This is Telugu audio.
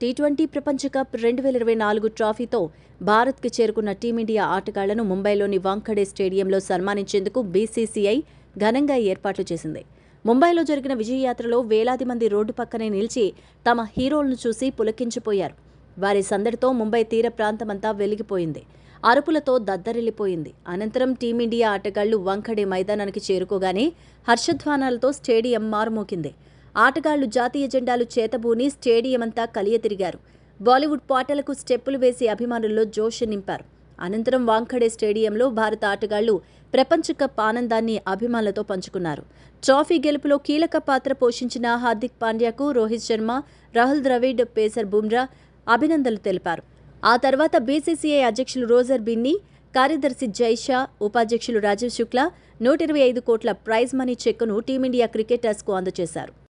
టీ ట్వంటీ ప్రపంచ కప్ రెండు వేల ఇరవై నాలుగు ట్రాఫీతో భారత్కి చేరుకున్న టీమిండియా ఆటగాళ్ళను ముంబైలోని వాంఖడే స్టేడియంలో సన్మానించేందుకు బీసీసీఐ ఘనంగా ఏర్పాట్లు చేసింది. ముంబైలో జరిగిన విజయయాత్రలో వేలాది మంది రోడ్డు పక్కనే నిలిచి తమ హీరోలను చూసి పులకించిపోయారు. వారి సందడితో ముంబై తీర ప్రాంతమంతా వెలిగిపోయింది. అరుపులతో దద్దరిల్లిపోయింది. అనంతరం టీమిండియా ఆటగాళ్ళు వంఖడే మైదానానికి చేరుకోగానే హర్షధ్వానాలతో స్టేడియం మారుమోకింది ఆటగాళ్ళు జాతీయ జెండాలు చేతబూని స్టేడియం అంతా కలియతిరిగారు. బాలీవుడ్ పాటలకు స్టెప్పులు వేసి అభిమానుల్లో జోష్ నింపారు. అనంతరం వాంఖడే స్టేడియంలో భారత ఆటగాళ్ళు ప్రపంచ కప్ ఆనందాన్ని అభిమానులతో పంచుకున్నారు. ట్రాఫీ గెలుపులో కీలక పాత్ర పోషించిన హార్దిక్ పాండ్యాకు రోహిత్ శర్మ రాహుల్ ద్రవిడ్ పేసర్ బుమ్రా అభినందనలు తెలిపారు. ఆ తర్వాత బీసీసీఐ అధ్యక్షులు రోజర్ బిన్ని కార్యదర్శి జైషా ఉపాధ్యక్షులు రాజీవ్ శుక్లా నూట ఇరవై ఐదు కోట్ల ప్రైజ్ మనీ చెక్కును టీమిండియా క్రికెటర్స్కు అందజేశారు.